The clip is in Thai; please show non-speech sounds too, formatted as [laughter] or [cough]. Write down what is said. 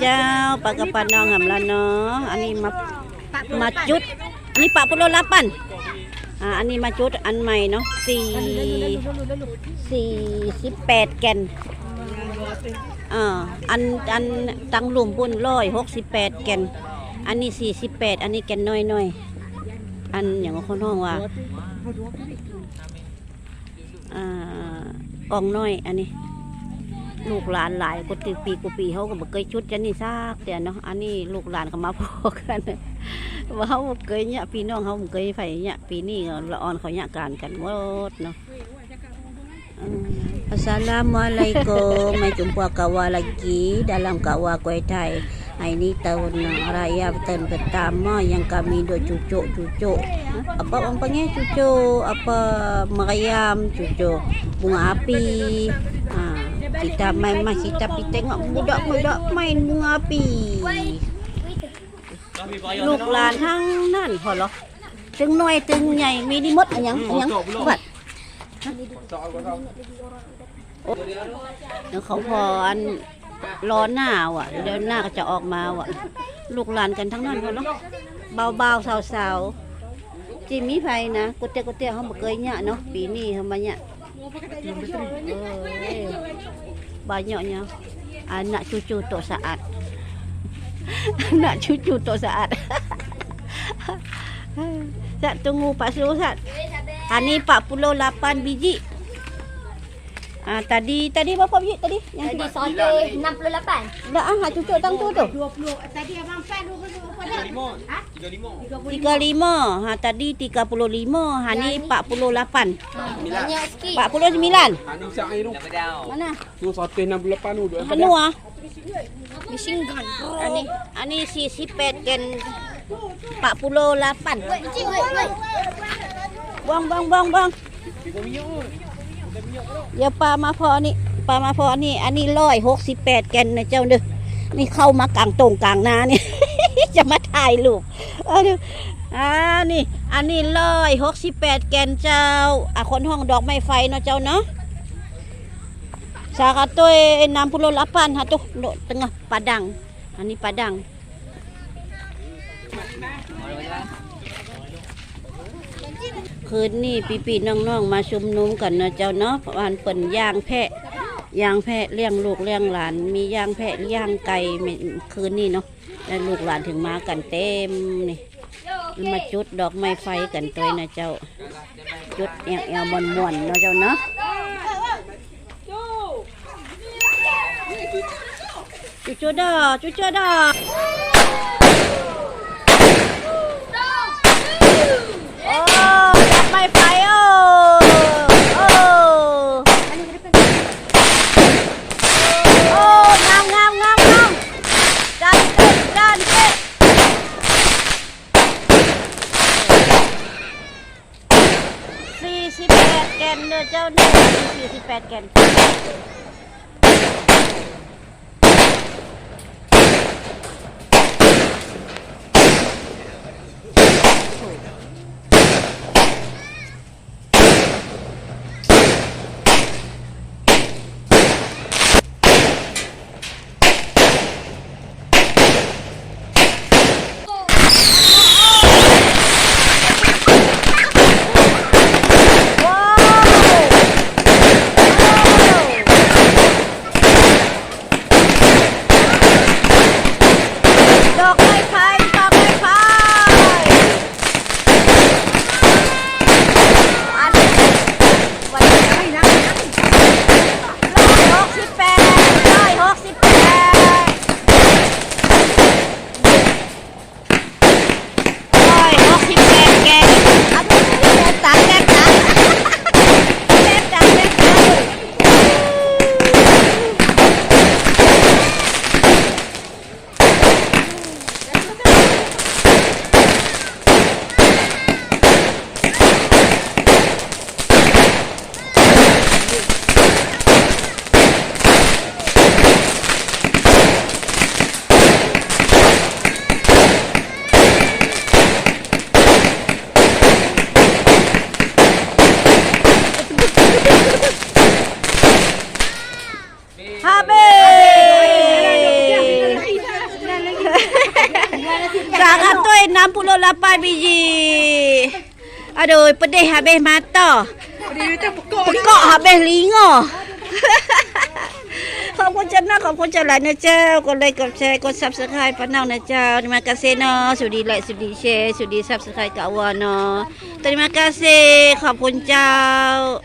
เจ้าปลากระปันน้องหำละเนาะอันนี้มามาจุด อันนี้ปลาปุโรลาปันอ่าอันนี้มาจุดอันใหม่เนาะสี่สี่สิบแปดแกนอ่าอันอันตังหลุมปุ่นร้อยหกสิบแปดแกนอันนี้สี่สิบแปดอันนี้แกนน้อยน้อยๆอันอย่างคนห้องว่าอ่ากองน้อยอันนี้ ลูกหลานหลายกติปีกูปีเขาก็บอเคยชุดจันี่ซากแต่เนาะอันนี้ลูกหลานก็มาพอกันว่าเขาเคยเนี่ยปีน้องเขาเคยไปเนี่ยปีนี้ละออนเขาเนี่ยการกันหมดเนาะอัสสลามุอะลัยกุมไม่จุมพวกกาวาลากีดัลามกาวาควยไทย api ลูกหลานทั้งนั่นพอเหรอตึงน้อยตึงใหญ่มีนิมดอะไรยังอะไรยังบัดเดี๋ยวเขาพออัน รอหน้าว่ะ เดี๋ยวหน้าก็จะออกมาว่ะ ลูกหลานกันทั้งนั้นพอเหรอเบาๆสาวๆจีมีไฟนะกุเตยกุเตยเขาบ่เคยเนี่ยเนาะปีนี้เขามาเนี่ยเออ banyaknya anak cucu tok saat anak cucu tok saat Sat tunggu Pak Su Sat. Ha ni 48 biji. Ah tadi tadi berapa biji tadi? Yang tadi sate 68. Dah ah nak cucuk tang tu tu. 20. Tadi abang pan 20 berapa dah? 35. Ha? 35. 35. Ha tadi 35. Ha ni 48. Banyak sikit. 49. Ha ni siap air Mana? Tu sate 68 tu dah. Anu ah. Mesin gun. Ani ah, ani ah, si si pet kan 48. Buang buang buang buang. 3 minit. Buang. อย่าปลามาพอนี่ปลามาพอนี่ อันนี้ร้อยหกสิบแปดแกนนะเจ้าเด้อนี่เข้ามากลางตรงกลางนาเนี่ยจะมาถ่ายรูปเอาดูอ่านี่ อันนี้ร้อยหกสิบแปดแกนเจ้าอะคนห้องดอกไม้ไฟเนาะเจ้าเนาะสาขาตัวน้ำพุโลลั pan hatu dok tengah padang อันนี้ padang คืนนี้พี่ๆน้องๆมาชุมนุมกันนะเจ้าเนาะวานเปิ่นย่างแพะย่างแพะเลี้ยงลูกเลี้ยงหลาน มีย่างแพะย่างไก่คืนนี้เนาะแล้วลูกหลานถึงมากันเต็มนี่มาจุดดอกไม้ไฟกันตัวนะเจ้า จุดเอวเอวมวนมวนๆนะเจ้าเนาะจุดจุดดอจุดจุดดอ โอ้จับไม่ไฟโอ้โอ้โอ้งามงามงามงามจันเต้จันเต้สี่สิบแปดแก นเด้อเจ้านี่สี่สิบแปดแกน Habis. Habis. Eh, 168 biji. Aduh, pedih habis mata. Pekak habis linga. [laughs] Kau pun cerna, kau pun cerna na cao. Kau like, kau share, kau subscribe panang na cao. Terima kasih na. Sudi like, sudi share, sudi subscribe kawan na. Terima kasih. Kau pun cao.